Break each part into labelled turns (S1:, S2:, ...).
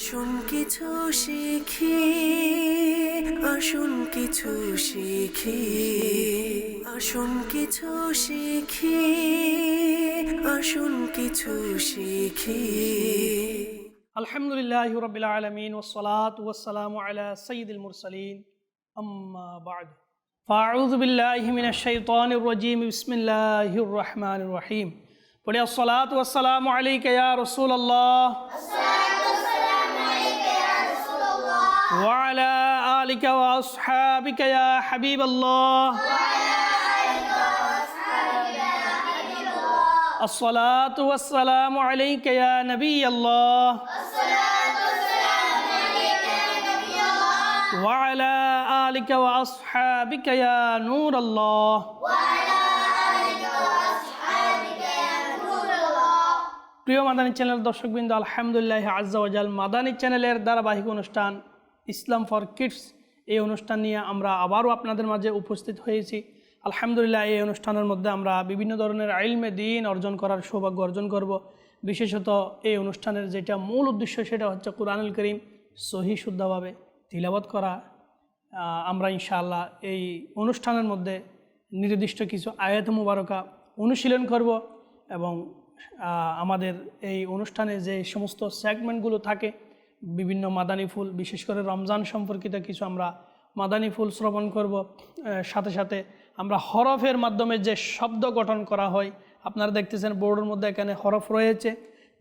S1: আসুন কিছু শিখি আসুন কিছু শিখি আসুন কিছু শিখি আসুন কিছু শিখি
S2: الحمد لله رب العالمين والصلاة والسلام على سيد المرسلين أما بعد فأعوذ بالله من الشيطان الرجيم بسم الله الرحمن الرحيم قل الصلاة والسلام عليك يا رسول الله وعلى آلك وأصحابك يا حبيب الله الصلاة والسلام عليك يا نبي الله وعلى آلك وأصحابك يا نور الله প্রিয় মাদানী চ্যানেল দর্শকবৃন্দ আলহামদুলিল্লাহ আজ্জাওয়াজাল মাদানী চ্যানেলের ধারাবাহিক অনুষ্ঠান ইসলাম ফর কিডস এই অনুষ্ঠান নিয়ে আমরা আবারও আপনাদের মাঝে উপস্থিত হয়েছি। আলহামদুলিল্লাহ, এই অনুষ্ঠানের মধ্যে আমরা বিভিন্ন ধরনের আইলমে দিন অর্জন করার সৌভাগ্য অর্জন করব। বিশেষত এই অনুষ্ঠানের যেটা মূল উদ্দেশ্য সেটা হচ্ছে কোরআনুল করিম সহি শুদ্ধভাবে তিলাবত করা। আমরা ইনশাআল্লাহ এই অনুষ্ঠানের মধ্যে নির্দিষ্ট কিছু আয়াত মুবারকা অনুশীলন করব এবং আমাদের এই অনুষ্ঠানে যে সমস্ত সেগমেন্টগুলো থাকে বিভিন্ন মাদানী ফুল, বিশেষ করে রমজান সম্পর্কিত কিছু আমরা মাদানী ফুল শ্রবণ করব। সাথে সাথে আমরা হরফের মাধ্যমে যে শব্দ গঠন করা হয়, আপনারা দেখতেছেন বোর্ডের মধ্যে এখানে হরফ রয়েছে।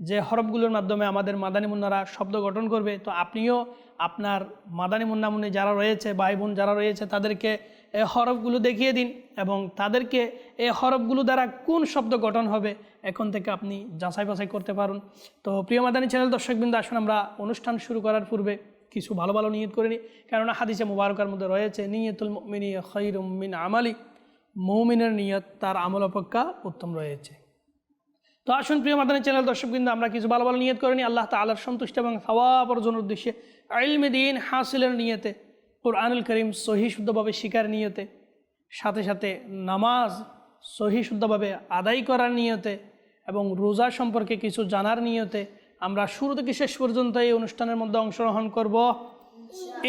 S2: যে হরফগুলোর মাধ্যমে আমাদের মাদানী মুন্নারা শব্দ গঠন করবে, তো আপনিও আপনার মাদানী মুন্নামুনি যারা রয়েছে, ভাই বোন যারা রয়েছে, তাদেরকে এই হরফগুলো দেখিয়ে দিন এবং তাদেরকে এই হরফগুলো দ্বারা কোন শব্দ গঠন হবে এখন থেকে আপনি যাচাই বাছাই করতে পারুন। তো প্রিয় মাদানী চ্যানেল দর্শকবৃন্দ, আসুন আমরা অনুষ্ঠান শুরু করার পূর্বে কিছু ভালো ভালো নিয়ত করে নিই। কেননা হাদিসে মুবারকার মধ্যে রয়েছে, নিয়তুল মিনি খৈরুম মিন আমালি। মৌমিনের নিয়ত, তার আমল অপেক্ষা উত্তম রয়েছে। তো আসুন প্রিয় মাদানী চ্যানেল দর্শকবৃন্দ, আমরা কিছু ভালো ভালো নিয়ত করে নিই। আল্লাহ তালার সন্তুষ্ট এবং সওয়াব অর্জনের উদ্দেশ্যে আইলমে দিন হাসিলের নিয়তে, কোরআনুল করিম সহি শুদ্ধভাবে শিকার নিয়তে, সাথে সাথে নামাজ সহি শুদ্ধভাবে আদায় করার নিয়তে এবং রোজা সম্পর্কে কিছু জানার নিয়তে আমরা শুরু থেকে শেষ পর্যন্ত এই অনুষ্ঠানের মধ্যে অংশগ্রহণ করব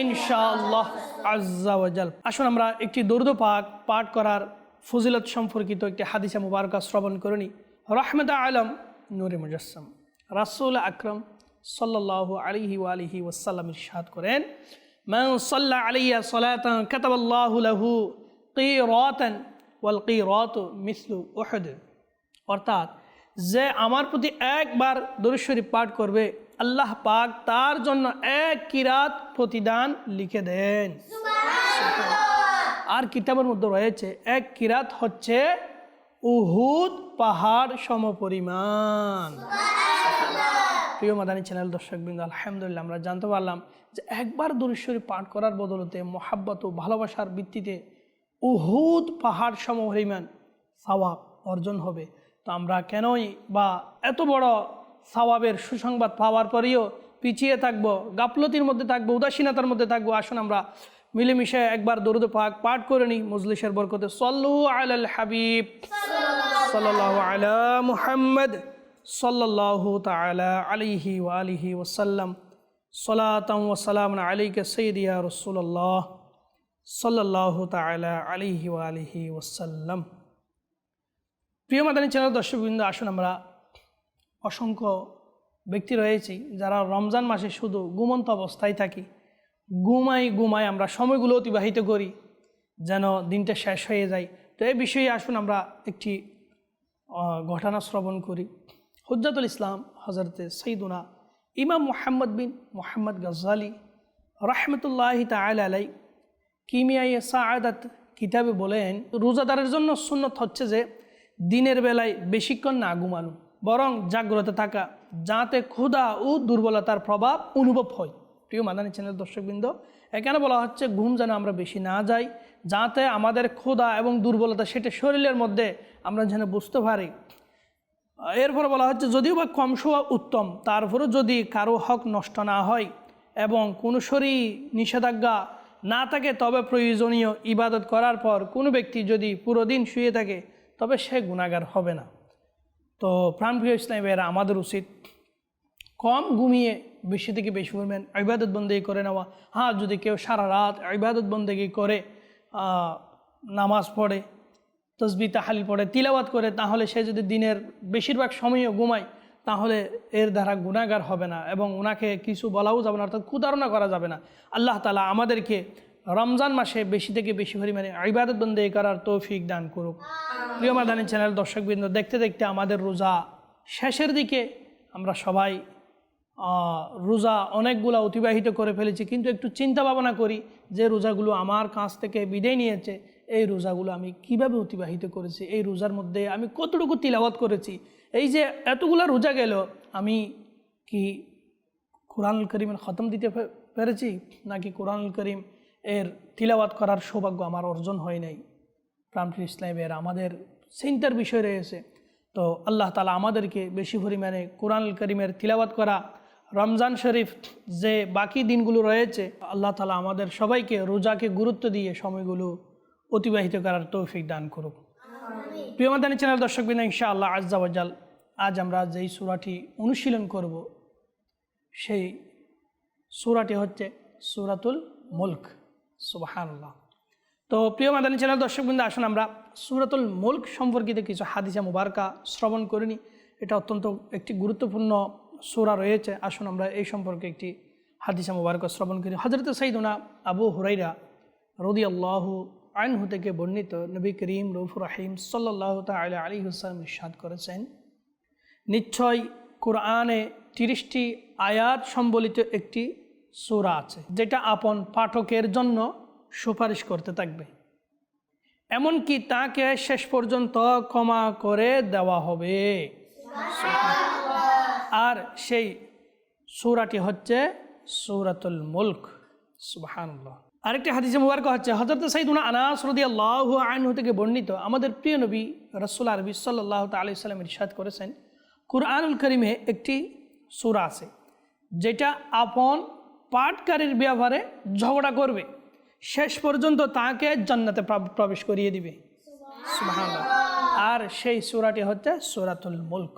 S2: ইনশাআল্লাহ আজ্জাওয়াজাল আসুন আমরা একটি দৌড় পাক পাঠ করার ফজিলত সম্পর্কিত একটি হাদিসা মুবারকা শ্রবণ করে নিই রহমত আলম নুরে মুজাসম রাসুল আকরম সাল্লাহ আলিহি আলিহি ওসাল্লাম ইরশাদ করেন من صلى علي صلاة كتب الله له قيراتا والقيرات مثل أحد অর্থাৎ যে আমার প্রতি একবার দরুদ পাঠ করবে আল্লাহ পাক তার জন্য এক কিরাত প্রতিদান লিখে দেন। আর কিতাবের মধ্যে রয়েছে এক কিরাত হচ্ছে উহুদ পাহাড় সমপরিমাণ। প্রিয় মাদানী চ্যানেল দর্শকবৃন্দ আলহামদুলিল্লাহ আমরা জানতে পারলাম যে একবার দরুশ্বরী পাঠ করার বদলতে মোহাব্বত ও ভালোবাসার ভিত্তিতে উহুদ পাহাড় সমপরিমাণ সওয়াব অর্জন হবে। তো আমরা কেনই বা এত বড় সওয়াবের সুসংবাদ পাওয়ার পরেও পিছিয়ে থাকব, গাফলতির মধ্যে থাকব, উদাসীনতার মধ্যে থাকব, আসুন আমরা মিলেমিশে একবার দরুদ পাক পাঠ করে নিই মজলিসের বরকতে। সল্লু আলাল হাবিব। সাল্লাল্লাহু আলা মুহাম্মদ। আলাইহি ওয়া আলিহি ওয়াসাল্লাম। সালাতাম ওয়া সালামান আলাইকা সাইয়্যিদিয়া রাসূলুল্লাহ। সাল্লাল্লাহু তাআলা আলাইহি ওয়া আলিহি ওয়াসাল্লাম। প্রিয় মাদানী চ্যানেল দর্শকবৃন্দ, আসুন আমরা অসংখ্য ব্যক্তি রয়েছি যারা রমজান মাসে শুধু ঘুমন্ত অবস্থায় থাকি। ঘুমাই ঘুমাই আমরা সময়গুলো অতিবাহিত করি যেন দিনটা শেষ হয়ে যায়। তো এই বিষয়ে আসুন আমরা একটি ঘটনা শ্রবণ করি। হজ্জাতুল ইসলাম হজরতে সৈদুনা ইমাম মোহাম্মদ বিন মোহাম্মদ গজ্জালি রহমতুল্লাহ তাল আলাই কিমিয়াই সাআদাত কিতাবে বলেন, রোজাদারের জন্য সুন্নত হচ্ছে যে দিনের বেলায় বেশিক্ষণ না ঘুমানো, বরং জাগ্রত থাকা, যাতে ক্ষুধা ও দুর্বলতার প্রভাব অনুভব হয়। প্রিয় মাদানী চ্যানেল দর্শকবৃন্দ, এখানে বলা হচ্ছে ঘুম যেন আমরা বেশি না যাই, যাতে আমাদের ক্ষুধা এবং দুর্বলতা সেটা শরীরের মধ্যে আমরা যেন বুঝতে পারি। এরপর বলা হচ্ছে, যদিও বা কম শোয়া উত্তম তারপরেও যদি কারও হক নষ্ট না হয় এবং কোনো শরীর নিষেধাজ্ঞা না থাকে, তবে প্রয়োজনীয় ইবাদত করার পর কোনো ব্যক্তি যদি পুরো দিন শুয়ে থাকে তবে সে গুণাগার হবে না। তো প্রাণপ্রিয় ইসলামের আমাদের উচিত কম ঘুমিয়ে বেশি থেকে বেশি পরিমাণ ইবাদত বন্দেগি করে নেওয়া। হ্যাঁ যদি কেউ সারা রাত ইবাদত বন্দেগি করে নামাজ পড়ে, তসবি তাহালি পড়ে, তিলাওয়াত করে, তাহলে সে যদি দিনের বেশিরভাগ সময়ও ঘুমায়, তাহলে এর দ্বারা গুণাগার হবে না এবং ওনাকে কিছু বলাও যাবে না, অর্থাৎ কুধারণা করা যাবে না। আল্লাহ তালা আমাদেরকে রমজান মাসে বেশি থেকে বেশি পরিমাণে ইবাদত বন্দী করার তৌফিক দান করুক। প্রিয় মাদানী চ্যানেল দর্শকবৃন্দ দেখতে দেখতে আমাদের রোজা শেষের দিকে আমরা সবাই রোজা অনেকগুলা অতিবাহিত করে ফেলেছি কিন্তু একটু চিন্তা ভাবনা করি যে রোজাগুলো আমার কাছ থেকে বিদায় নিয়েছে এই রোজাগুলো আমি কীভাবে অতিবাহিত করেছি এই রোজার মধ্যে আমি কতটুকু তিলাওয়াত করেছি এই যে এতগুলা রোজা গেল আমি কি কোরআনুল করিমের খতম দিতে পেরেছি নাকি কোরআনুল করিম এর তিলাওয়াত করার সৌভাগ্য আমার অর্জন হয় নাই। প্রাণপ্রিয় ইসলামের আমাদের চিন্তার বিষয় রয়েছে। তো আল্লাহ তালা আমাদেরকে বেশি পরিমাণে কোরআন করিমের তিলাওয়াত করা রমজান শরীফ যে বাকি দিনগুলো রয়েছে আল্লাহ তালা আমাদের সবাইকে রোজাকে গুরুত্ব দিয়ে সময়গুলো অতিবাহিত করার তৌফিক দান করুক। প্রিয় মাদানী চ্যানেল দর্শক বিনা ইনশা আল্লাহ আজ্জাওয়াজাল আজ আমরা যেই সুরাটি অনুশীলন করব সেই সুরাটি হচ্ছে সুরাতুল মুলক। সুবাহান্লাহ তো প্রিয় মাদানী চ্যানেল, দর্শকবৃন্দ, আসুন আমরা সুরাতুল মুলক সম্পর্কিত কিছু হাদিসা মুবারকা শ্রবণ করিনি এটা অত্যন্ত একটি গুরুত্বপূর্ণ সুরা রয়েছে। আসুন আমরা এই সম্পর্কে একটি হাদিসা মুবারকা শ্রবণ করি। হজরত সঈদুনা আবু হুরাইরা রদি আল্লাহ আইনহু থেকে বর্ণিত নবী করিম রৌফুর রাহিম সাল্লাহ তাল আলী হুসালাম ইরশাদ করেছেন, নিশ্চয় কোরআনে তিরিশটি আয়াত সম্বলিত একটি সূরা আছে, যেটা আপন পাঠকের জন্য সুপারিশ করতে থাকবে। এমনকি তাকে শেষ পর্যন্ত ক্ষমা করে দেওয়া হবে। আর সেই সূরাটি হচ্ছে সূরাতুল মুলক। আরেকটি হাদিসে মুবারক হচ্ছে হজরত সাইদুনা আনাস রাদিয়াল্লাহু আনহু থেকে বর্ণিত, আমাদের প্রিয় নবী রাসূল আরবি সাল্লাল্লাহু তাআলা সাল্লাম ইরশাদ করেছেন, কুরআনুল করিমে একটি সূরা আছে, যেটা আপন পাঠকারীর ব্যাপারে ঝগড়া করবে শেষ পর্যন্ত তাকে জান্নাতে প্রবেশ করিয়ে দিবে। আর সেই সুরাটি হচ্ছে সুরাতুল মুলক।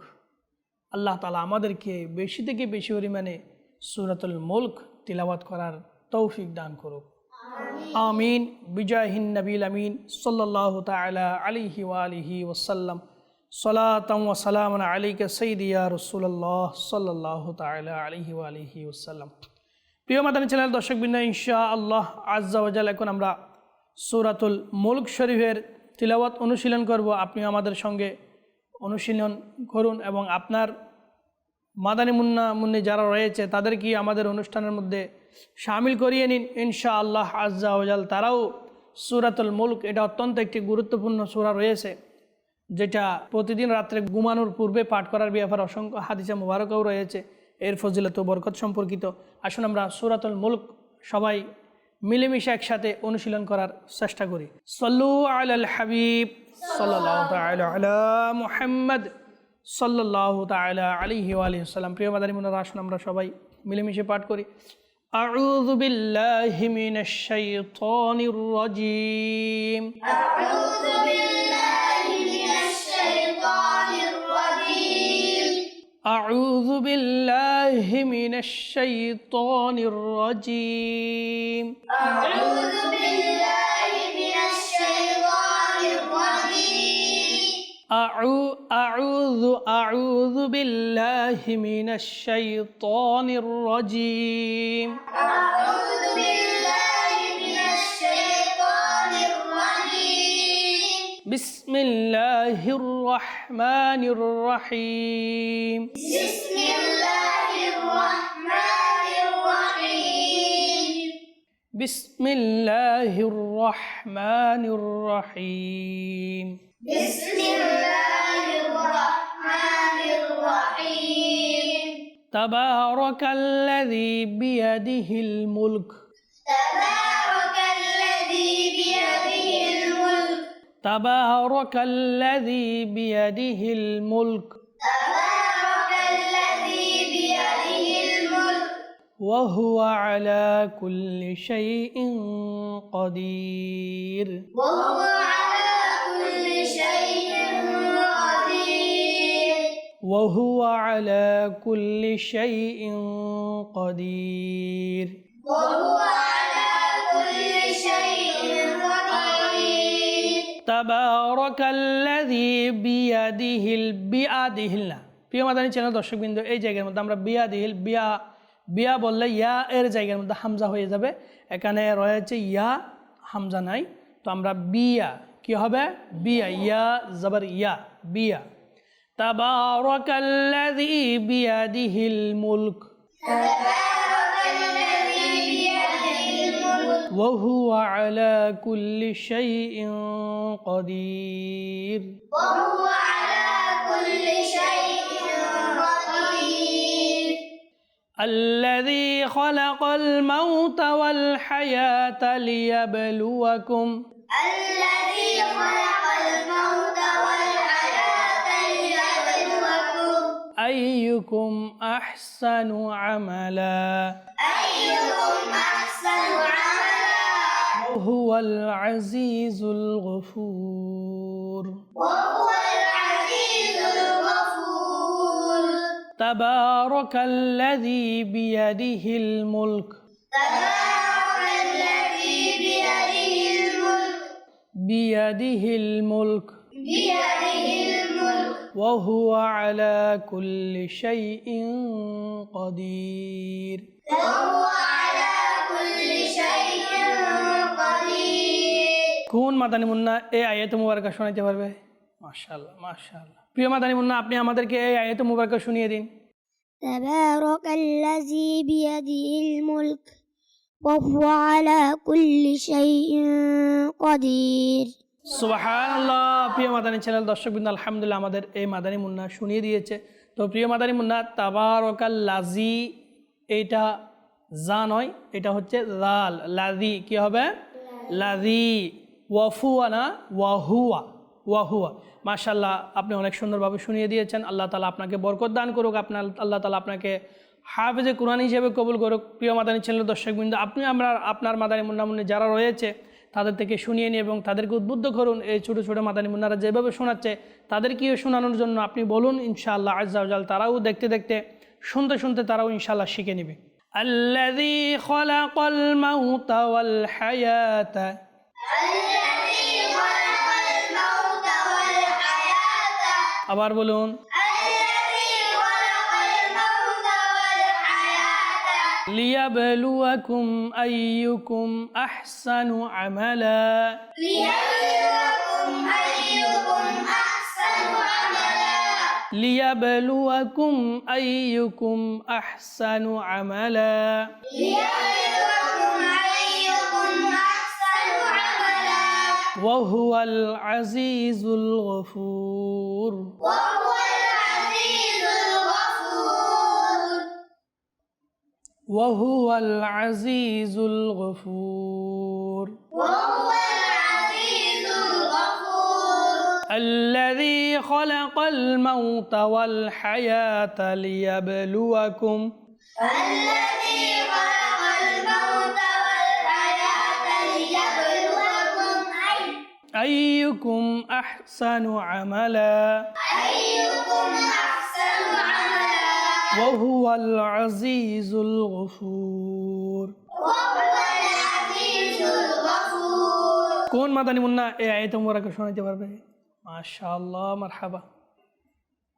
S2: আল্লাহ তালা আমাদেরকে বেশি থেকে বেশি পরিমাণে সুরাতুল মুলক তিলাওয়াত করার তৌফিক দান করুক। আমিন। বিজয়হিন নবীল আমিন। সাল্লাহ তালা আলিহি আলিহি ওসাল্লাম সলাতম ওসালাম আলিকে সৈদিয়া রসুল্লাহ সাল্লাহ তালা আলিহি ওয়ালিহি ওসাল্লাম প্রিয় মাদানী চ্যানেল দর্শকবৃন্দ ইনশা আল্লাহ আজ্জাওয়াজাল এখন আমরা সুরাতুল মুলক শরীফের তিলাওয়াত অনুশীলন করব। আপনি আমাদের সঙ্গে অনুশীলন করুন এবং আপনার মাদানী মুন্না মুন্নি যারা রয়েছে, তাদেরকে আমাদের অনুষ্ঠানের মধ্যে সামিল করিয়ে নিন। ইনশা আল্লাহ আজ্জাওয়াজাল তারাও সুরাতুল মুলক, এটা অত্যন্ত একটি গুরুত্বপূর্ণ সুরা রয়েছে, যেটা প্রতিদিন রাত্রে ঘুমানোর পূর্বে পাঠ করার ব্যাপারে অসংখ্য হাদিসা মুবারকও রয়েছে। এর ফজিলত ও বরকত সম্পর্কিত আসুন আমরা সুরাতুল মুলক সবাই মিলেমিশে একসাথে অনুশীলন করার চেষ্টা করি সল্লু আল হাবিব সাল্লাহ তাআলা আলা মুহাম্মদ সাল্লাহ তাআলা আলাইহি ওয়ালিহি সাল্লাম প্রিয় মাদানী মুনারা আসুন আমরা সবাই মিলেমিশে পাঠ করি أعوذ بالله من الشيطان الرجيم
S3: أعوذ بالله
S2: أعوذ بالله من الشيطان الرجيم.
S3: أعوذ بالله من الشيطان الرجيم.
S2: أعو أعوذ أعوذ بالله من الشيطان الرجيم.
S3: أعوذ بالله من الشيطان الرجيم.
S2: بسم الله الرحمن الرحيم.
S3: بسم الله الرحمن الرحيم.
S2: بسم الله الرحمن الرحيم.
S3: بسم الله الرحمن الرحيم.
S2: تبارك الذي بيده الملك.
S3: تبارك الذي بيده
S2: تبارك الذي بيده الملك.
S3: تبارك الذي بيده الملك
S2: وهو على كل شيء قدير
S3: وهو على كل شيء قدير.
S2: وهو على كل شيء قدير.
S3: وهو على كل شيء قدير.
S2: বিয়াদিহিল বিয়াদিহিল না প্রিয় মাদানী চ্যানেল, দর্শকবৃন্দ, এই জায়গার মধ্যে আমরা বিয়া দিহিল বিয়া বিয়া বললে ইয়া এর জায়গার মধ্যে হামজা হয়ে যাবে। এখানে রয়েছে ইয়া, হামজা নাই। তো আমরা বিয়া, কি হবে? বিয়া, ইয়া, জবর ইয়া, বিয়া।
S3: তাবারকাল্লাযী বিয়াদিহিল মুলক।
S2: وهو على كل شيء قدير.
S3: وهو على كل شيء قدير.
S2: الذي خلق الموت والحياة ليبلوكم.
S3: الذي خلق الموت والحياة ليبلوكم.
S2: أيكم أحسن عملا؟
S3: أيكم أحسن عملا
S2: وهو العزيز الغفور.
S3: وهو العزيز الغفور.
S2: تبارك الذي بيده الملك.
S3: تبارك الذي بيده الملك.
S2: بيده الملك.
S3: بيده الملك
S2: وهو على كل شيء قدير.
S3: وهو على
S2: কোন মাদানী মুন্না এই আয়াত মুবারকা শোনাইতে পারবে মাশাআল্লাহ মাশাআল্লাহ প্রিয় মাদানী মুন্না আপনি আমাদেরকে এই আয়াত মুবারকা শুনিয়ে দিন
S4: تبارك الذي بيده الملك وهو على كل شيء قدير
S2: সুবহানাল্লাহ প্রিয় মাদানী চ্যানেল দর্শকবৃন্দ আলহামদুলিল্লাহ আমাদের এই মাদানী মুন্না শুনিয়ে দিয়েছে তো প্রিয় মাদানী মুন্না তাবারকাল লাজি এইটা যা নয় এটা হচ্ছে লাল লাজি কি হবে? লাজি ওয়াফুয়া না? ওয়াহুয়া। ওয়াহুয়া। মাশাল্লাহ আপনি অনেক সুন্দরভাবে শুনিয়ে দিয়েছেন। আল্লাহ তালা আপনাকে বরকত দান করুক। আপনার আল্লাহ তালা আপনাকে হাফেজে কোরআন হিসেবে কবুল করুক। প্রিয় মাদানী চ্যানেল দর্শকবৃন্দ আপনি আমরা আপনার মাদানী মুন্না মুন্নি যারা রয়েছে তাদের থেকে শুনিয়ে নিন এবং তাদেরকে উদ্বুদ্ধ করুন। এই ছোটো ছোটো মাদানী মুন্নারা যেভাবে শোনাচ্ছে তাদেরকেও শোনানোর জন্য আপনি বলুন। ইনশাআল্লাহ আজ্জাউজাল তারাও দেখতে দেখতে শুনতে শুনতে তারাও ইনশাআল্লাহ শিখে নেবে। الذي خلق الموت والحياة
S3: الذي خلق الموت والحياة
S2: আবার বলুন
S3: الذي خلق الموت والحياة
S2: ليبلوكم أيكم أحسن عملا
S3: ليبلوكم أيكم أحسن عملا
S2: ليبلوكم أيكم أحسن عملا.
S3: ليبلوكم أيكم أحسن عملا.
S2: وهو العزيز الغفور.
S3: وهو العزيز الغفور.
S2: وهو العزيز الغفور.
S3: وهو
S2: الذي خلق الموت والحياة ليبلوكم
S3: الذي خلق الموت والحياة ليبلوكم أي-
S2: أيكم أحسن عملا
S3: أيكم أحسن عملا
S2: وهو العزيز الغفور
S3: وهو العزيز الغفور
S2: কোন মাদানি মুন্না এই আয়ত মোবারকে শোনাতে পারবে মাশাআল্লাহ মারহাবা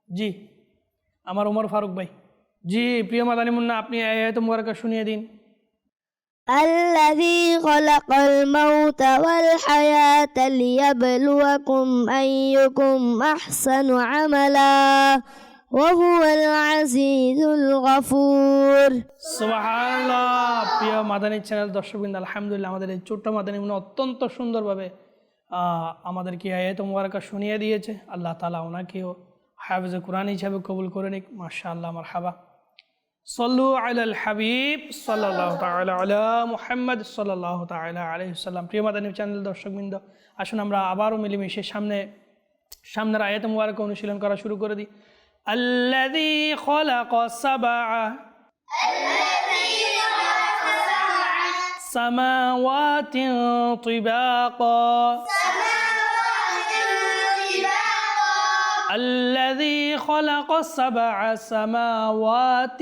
S2: জি আমার ওমর ফারুক ভাই জি প্রিয় মাদানি মুন্না আপনি এই আয়ত মোবারকে শুনিয়ে দিন
S4: الذي خلق الموت والحياة ليبلوكم أيكم أحسن عملا وهو العزيز الغفور
S2: সুবহানাল্লাহ প্রিয় মাদানী চ্যানেল দর্শকবৃন্দ আলহামদুলিল্লাহ আমাদের এই ছোট্ট মাদানী মুন্না অত্যন্ত সুন্দরভাবে আহ, আমাদেরকে আয়াত মোবারকা শুনিয়ে দিয়েছে। আল্লাহ তালা ওনাকেও হাফেজ কোরআন হিসাবে কবুল করে নিক। মাসা আল্লাহ আমার হাবা সল্লু আল হাবিব সাল্লাহ মুহাম্মদ সাল্লাহ তালা আলহিসাল্লাম প্রিয় মাদানী চ্যানেল দর্শকবৃন্দ আসুন আমরা আবারও মিলেমিশে সামনে সামনের আয়াত মোবারক অনুশীলন করা শুরু করে দিই। আল্লাদি খলাক সাবা
S3: সামাওয়াতিন তিবাকা।
S2: الذي خلق سبع سماوات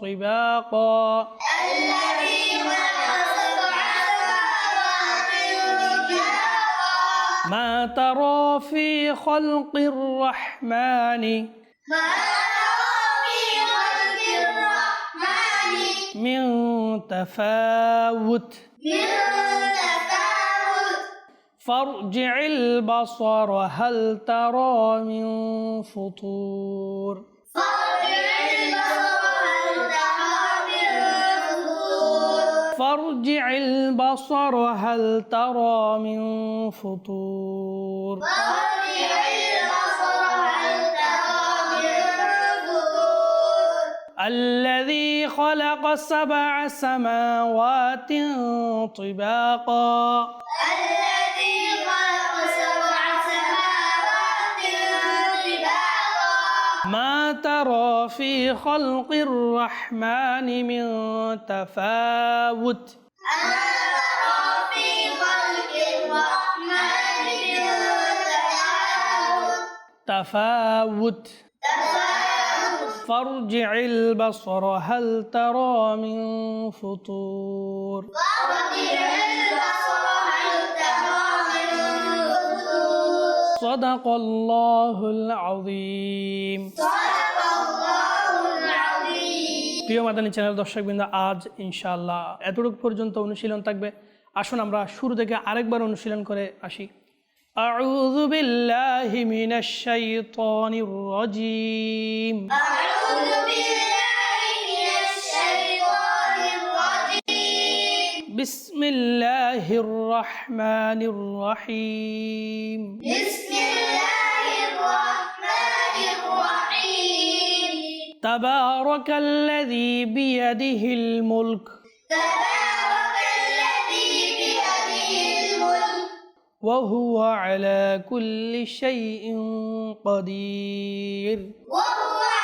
S2: طباقا.
S3: الذي خلق سبع سماوات طباقا.
S2: ما ترى في خلق الرحمن؟
S3: ما ترى في خلق الرحمن؟
S2: من تفاوت.
S3: من تفاوت.
S2: فارجع البصر هل ترى من فطور؟
S3: فارجع البصر هل ترى من فطور؟
S2: فارجع البصر هل ترى من فطور؟
S3: فارجع البصر هل ترى من فطور؟
S2: الذي خلق سبع سماوات طباقا. ما ترى في خلق الرحمن من تفاوت؟
S3: تفاوت.
S2: فارجع البصر هل ترى من فطور؟
S3: فارجع البصر
S2: صدق الله العظيم
S3: صدق الله العظيم
S2: প্রিয় মাদানী চ্যানেল দর্শকবৃন্দ আজ ইনশাআল্লাহ এতটুকু পর্যন্ত অনুশীলন থাকবে আসুন আমরা শুরু থেকে আরেকবার অনুশীলন করে আসি أعوذ بالله من الشيطان الرجيم
S3: أعوذ
S2: بسم الله الرحمن الرحيم.
S3: بسم الله الرحمن الرحيم
S2: تبارك الذي بيده الملك
S3: تبارك الذي بيده الملك.
S2: وهو على كل شيء قدير.
S3: وهو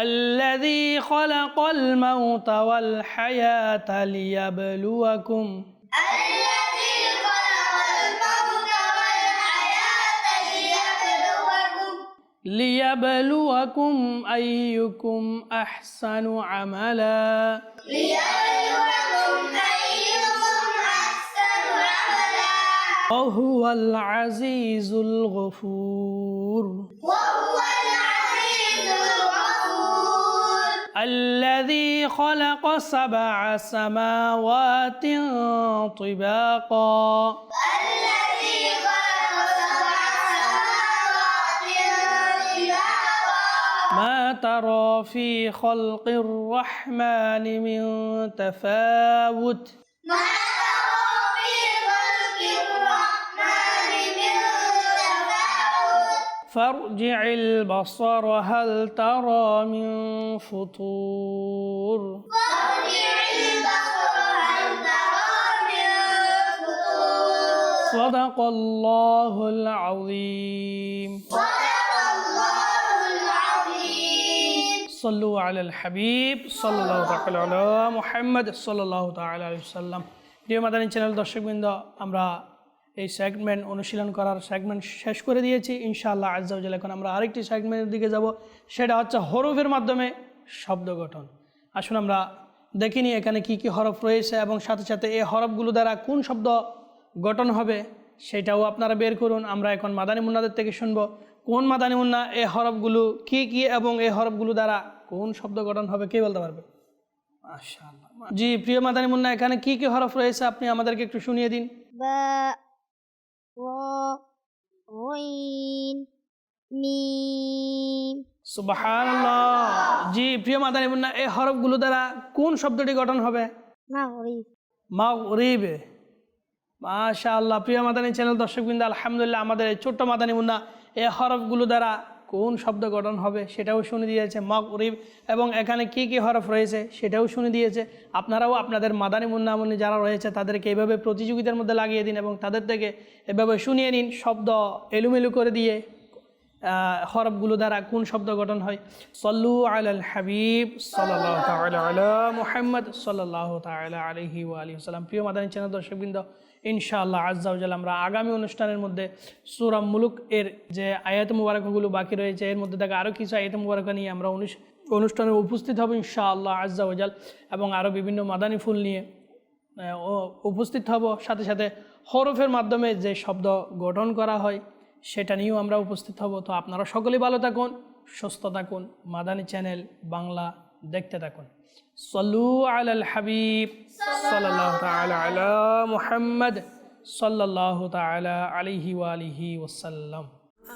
S2: الذي خلق الموت والحياة ليبلوكم.
S3: الذي خلق الموت والحياة ليبلوكم.
S2: ليبلوكم أيكم أحسن عملا.
S3: ليبلوكم أيكم أحسن عملا.
S2: وهو العزيز الغفور.
S3: وهو
S2: الذي خلق سبع سماوات طباقا.
S3: الذي خلق سبع سماوات طباقا.
S2: ما ترى في خلق الرحمن من تفاوت.
S3: ما
S2: فارجع البصر هل ترى من فطور
S3: فارجع البصر هل ترى من فطور
S2: صدق الله العظيم
S3: صدق الله العظيم
S2: صلوا على الحبيب صلى الله تعالى على محمد صلى الله تعالى عليه وسلم প্রিয় মাদানী চ্যানেল দর্শকবৃন্দ আমরা এই সেগমেন্ট অনুশীলন করার সেগমেন্ট শেষ করে দিয়েছি। ইনশাআল্লাহ আজ্জাউজাল এখন আমরা আরেকটি সেগমেন্টের দিকে যাব। সেটা হচ্ছে হরফের মাধ্যমে শব্দ গঠন। আসুন আমরা দেখিনি এখানে কি কি হরফ রয়েছে এবং সাথে সাথে এই হরফগুলো দ্বারা কোন শব্দ গঠন হবে সেটাও আপনারা বের করুন। আমরা এখন মাদানী মুন্নাদের থেকে শুনব। কোন মাদানী মুন্না এই হরফগুলো কি কি এবং এই হরফগুলো দ্বারা কোন শব্দ গঠন হবে কে বলতে পারবে? মাশাআল্লাহ জি প্রিয় মাদানী মুন্না এখানে কি কি হরফ রয়েছে আপনি আমাদেরকে একটু শুনিয়ে দিন। জি প্রিয় মাদানী বন্যা এই হরফগুলো দ্বারা কোন শব্দটি গঠন হবে
S4: মাগরিব
S2: মাগরিব মাশাআল্লাহ প্রিয় মাদানী চ্যানেল দর্শক দর্শকবৃন্দ আলহামদুলিল্লাহ আমাদের এই ছোট্ট মাদানী মুন্না এই হরফগুলো দ্বারা কোন শব্দ গঠন হবে সেটাও শুনে দিয়েছে মাগরিব, এবং এখানে কি কি হরফ রয়েছে সেটাও শুনে দিয়েছে। আপনারাও আপনাদের মাদানী মুন্নামনি যারা রয়েছে, তাদেরকে এভাবে প্রতিযোগিতার মধ্যে লাগিয়ে দিন এবং তাদের থেকে এভাবে শুনিয়ে নিন শব্দ এলুমেলু করে দিয়ে হরফগুলো দ্বারা কোন শব্দ গঠন হয়। সল্লু আল হাবিব সাল্লাহ মুহাম্মদ সাল্লাহ আলহি আলী সাল্লাম প্রিয় মাদানী চ্যানেল দর্শকবৃন্দ ইনশাআল্লাহ আজ্জাউজাল আমরা আগামী অনুষ্ঠানের মধ্যে সুরা মুলুক এর যে আয়াত মুবারকগুলো বাকি রয়েছে, এর মধ্যে থেকে আরও কিছু আয়াত মুবারক নিয়ে আমরা অনুষ- অনুষ্ঠানে উপস্থিত হব ইনশাআল্লাহ আজ্জাউজাল এবং আরও বিভিন্ন মাদানী ফুল নিয়ে উপস্থিত হব। সাথে সাথে হরফের মাধ্যমে যে শব্দ গঠন করা হয়, সেটা নিয়েও আমরা উপস্থিত হব। তো আপনারা সকলেই ভালো থাকুন, সুস্থ থাকুন। মাদানী চ্যানেল বাংলা দেখতে থাকুন। সল্লু আলাল হাবিব সাল্লাহ তাআলা আলা মুহাম্মদ সাল্লাহ তাআলা আলাইহি ওয়ালিহি ওয়াসাল্লাম।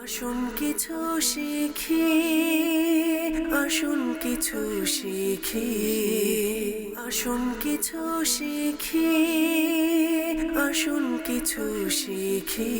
S1: আসুন কিছু শিখি, আসুন কিছু শিখি, আসুন কিছু শিখি, আসুন কিছু শিখি।